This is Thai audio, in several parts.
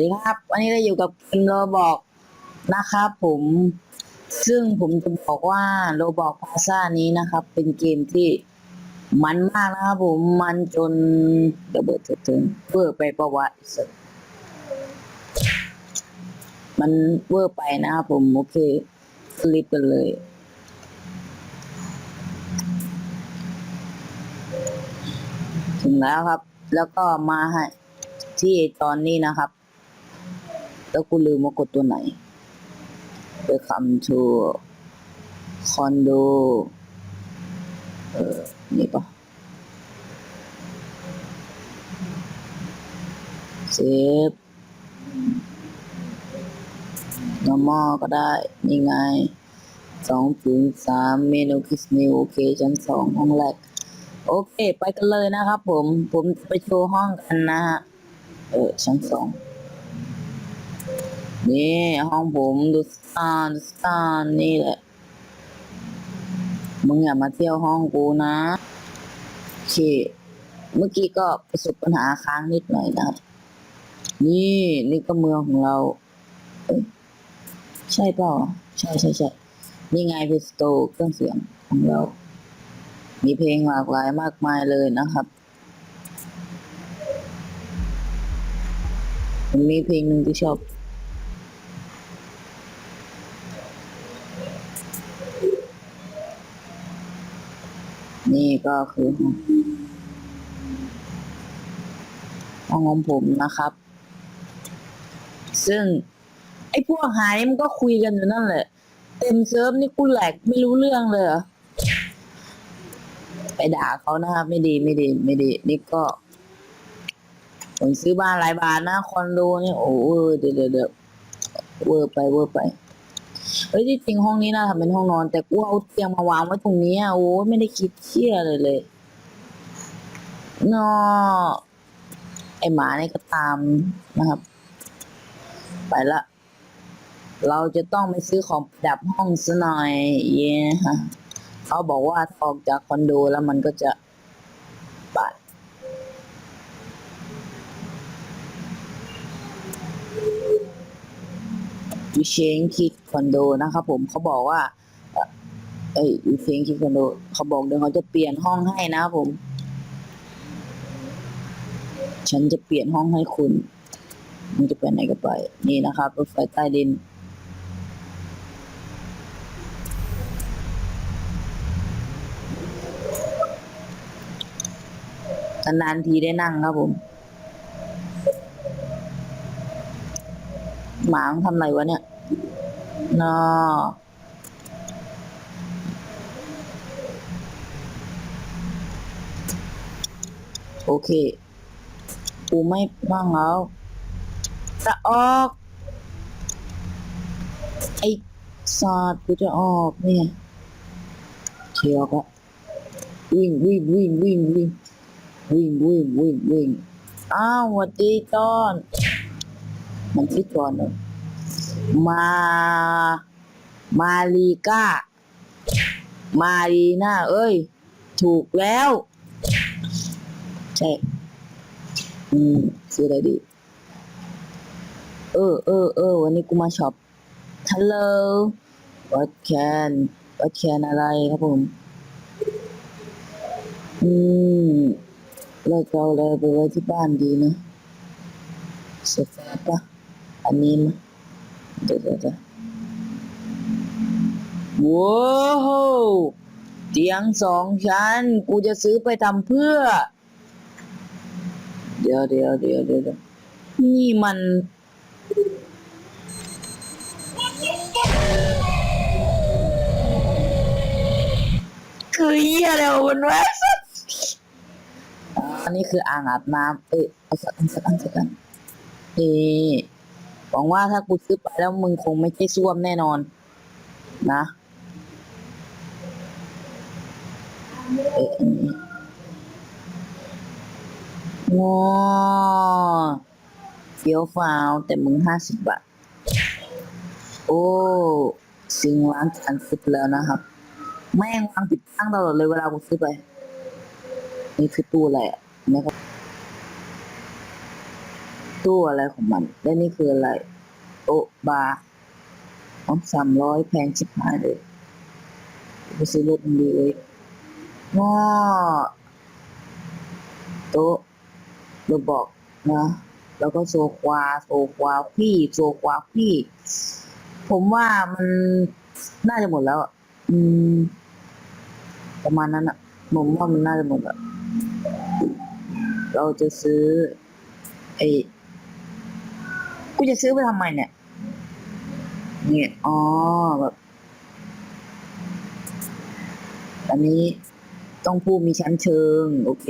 สวัสดีครับ วันนี้เราอยู่กับเกมโรบอกนะครับผม ซึ่งผมจะบอกว่าโรบอกพาซ่านี้นะครับ เป็นเกมที่มันมากนะครับผม มันจนระเบิดเถิดเทิงเวอร์ไปประวัติมันเวอร์ไปนะครับผม โอเคสลิปกันเลยถึงแล้วครับ แล้วก็มาให้ที่ตอนนี้นะครับ แล้วกูลืมว่ากดตัวไหน Welcome to condo เออ นี่ปะเซฟ normal ก็ได้ นี่ไงสองศูนย์สามเมนูคิสนิวโอเค ชั้นสองห้องแรก โอเค ไปกันเลยนะครับผม ผมไปโชว์ห้องกันนะฮะ เออ ชั้นสอง นี่ ห้องผมดูสตาร์ดูสตาร์นี่แหละ มึงอย่ามาเที่ยวห้องกูนะโอเคเมื่อกี้ก็ประสบปัญหาค้างนิดหน่อยนะครับ นี่นี่ก็เมืองของเราเใช่เปล่า ใช่ใช่ใช่นี่ไงพิสโตเครื่องเสียงของเรา มีเพลงหลากหลายมากมายเลยนะครับมีเพลงหนึ่งที่ชอบ นี่ก็คือห้องของผมนะครับ ซึ่ง ไอ้พวกหายมันก็คุยกันอยู่นั่นแหละ เต็มเซิร์ฟนี่กูแหลกไม่รู้เรื่องเลยไปด่าเขานะครับ ไม่ดีไม่ดี ไม่ดี นี่ก็ผมซื้อบ้านหลายบาทนะคอนโดนี่โอ้เวอร์เดี๋ยวเดี๋ยวเดี๋ยวเวอร์ไปเวอร์ไป เฮ้ยที่จริงห้องนี้นะทำเป็นห้องนอน แต่กูเอาเตียงมาวางไว้ตรงนี้อะโอ้ยไม่ได้คิดเชี่ยเลยเลยนอไอหมานี่ก็ตามนะครับ ไปละ เราจะต้องไปซื้อของดับห้องซะหน่อย เย้ฮะเขาบอกว่าออกจากคอนโดแล้วมันก็จะบาด วิเชงคิดคอนโดนะครับผมเขาบอกว่าเอ่อเอ้ยวิเชงคิดคอนโดเขาบอกเดี๋ยวเขาจะเปลี่ยนห้องให้นะครับผม ฉันจะเปลี่ยนห้องให้คุณมึงจะไปไหนก็ไป นี่นะครับรถไฟใต้ดินนานๆทีได้นั่งครับผม หมาทำอะไรวะเนี่ย นอโอเค กูไม่นั่งแล้วจะออก ไอ้ซาดกูจะออกเนี่ยเชียวก็วิ่งวิ่งวิ่งวิ่งวิ่งวิ่งวิ่งวิ่งวิ่งอ้าวหวัดดีจอน มันชื่อจอนเหรอ มามาลีก้า มาลีน่า เอ้ย ถูกแล้ว ใช่ อืมซื้ออะไรดี เออเออเออวันนี้กูมาช็อป Hello what can what can อะไรครับผม อืมเราจะเอาอะไรไปไว้ที่บ้านดีนะโซฟาปะอันนี้มะ เดี๋ยวเดี๋ยวเดี๋ยวว้าวเตียงสองชั้น กูจะซื้อไปทำเพื่อ เดี๋ยวเดี๋ยวเดี๋ยวเดี๋ยวนี่มัน คือเหี้ยอะไรของมันวะอันนี้คืออ่างอาบน้ำเอ้ยเอาสักอันสักอันสักอันนี่ หวังว่าถ้ากูซื้อไปแล้วมึงคงไม่ใช่ส้วมแน่นอน นะเอ๊ะอันนี้ว้าเฟี้ยวฟาวแต่มึงห้าสิบบาท โอ้ซิงล้างจานสุดแล้วนะครับ แม่งวางผิดข้างตลอดเลยเวลากูซื้อไป นี่คือตู้อะไรอะนะครับ ตู้อะไรของมัน และนี่คืออะไร โต๊ะบาร์อ๋อสามร้อยแพงชิบหายเลยไปซื้อรถมันดีเลยง้อโต๊ะเราบอกนะ แล้วก็โซควาโซควาพี่โซควาพี่ ผมว่ามันน่าจะหมดแล้วอืม ประมาณนั้นอะผมว่ามันน่าจะหมดอะเราจะซื้อ ไอ กูจะซื้อไปทำไมเนี่ยเนี่ยอ๋อแบบอันนี้ต้องผู้มีชั้นเชิง โอเค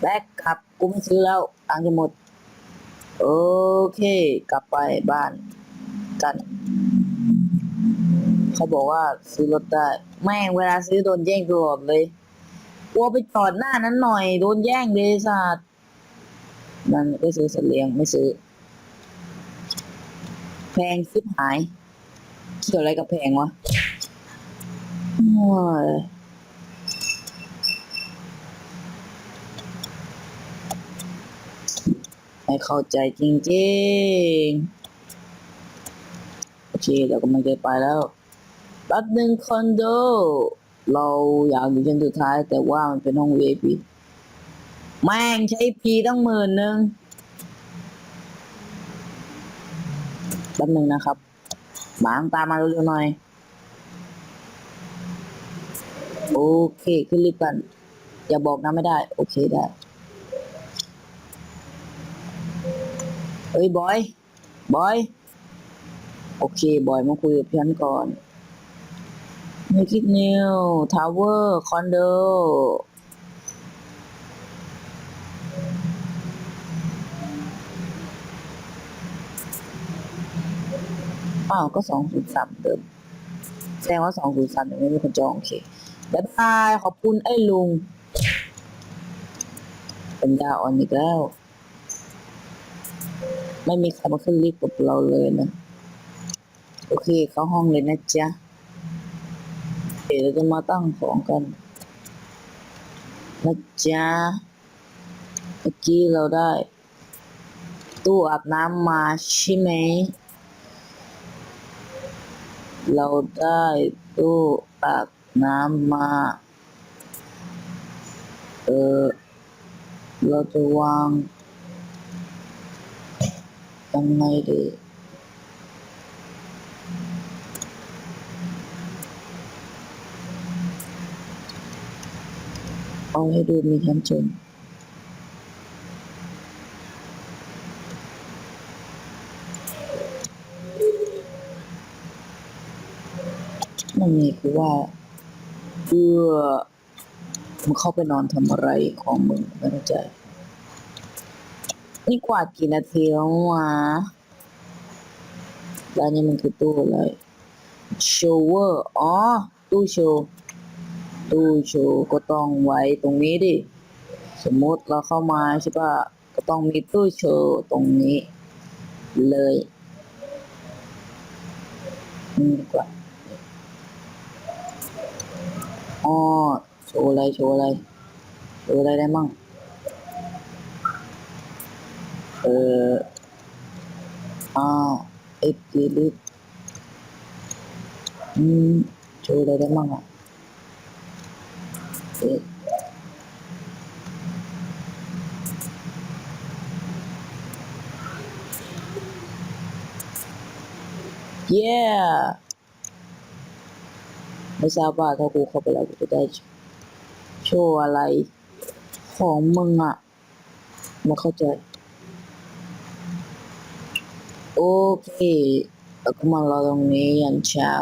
แบกกลับกูไม่ซื้อแล้วตังค์จะหมด โอเค กลับไปบ้านกัน เขาบอกว่าซื้อรถได้ แม่งเวลาซื้อโดนแย่งตลอดเลยกลัวไปจอดหน้านั้นหน่อย โดนแย่งเลยสัตว์นั่นก็ซื้อเสลียงไม่ซื้อ แพงซิบหาย เกี่ยวอะไรกับแพงวะโอ้ยไม่เข้าใจจริงๆ โอเคเรากำลังจะไปแล้วแป๊บหนึ่งคอนโด เราอยากอยู่ชั้นสุดท้าย แต่ว่ามันเป็นห้อง VIP แม่งใช้พีตั้งหมื่นหนึ่ง แป๊บหนึ่งนะครับ หมางตามมาเร็วๆหน่อย โอเคขึ้นลิฟต์กัน อย่าบอกนะไม่ได้ โอเคได้ เฮ้ย บอย บอย โอเค บอยมาคุยกับพี่ฉันก่อนนิคิดนิวทาวเวอร์ คอนโด้าก็สองศูนย์สามเดิมแสดงว่าสองศูนย์สามยังไม่มีคนจองโอเคบ๊ายบายขอบคุณไอ้ลุง เป็นดาวออนอีกแล้ว ไม่มีใครมาขึ้นลิฟต์กับเราเลยนะ โอเค เข้าห้องเลยนะจ๊ะ เดี๋ยวเราจะมาตั้งของกันนะจ๊ะเมื่อกี้เราได้ ตู้อาบน้ำมาใช่ไหม เราได้ตู้อาบน้ำมา เออ เราจะวางยังไงดีเอาให้ดูมีชั้นชน นั่คือว่าเพื่อมึงเข้าไปนอนทำอะไรของมึงไม่เข้าใจ นี่กว่ากี่นาทีแล้ววะแล้วนี่มันคือตู้อะไรโชเวอร์อ๋อ ตู้โชว์ตู้โชว์ก็ต้องไว้ตรงนี้ดิ สมมติเราเข้ามาใช่ปะก็ต้องมีตู้โชว์ตรงนี้ เลยนี่ดีกว่า อ๋อโชว์อะไรโชว์อะไรโชว์อะไรได้มั่งเอออ่าเอ็กซ์ลิฟอืมโชว์อะไรได้มั่งอะเอ๊ะเย้ ไม่ทราบว่าถ้ากูเข้าไปแล้วกูจะได้โชว์อะไรของมึงอะม่เข้าใจ โอเคแล้วก็มารอตรงนี้ยันเช้า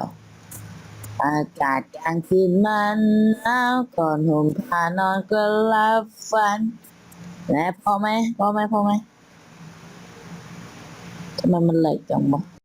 อากาศกลางคืนมันหนาวก่อนห่มผ้านอนก็หลับฝันนะพอไหมพอไหมพอไหมทำไมมันไหลจังวะ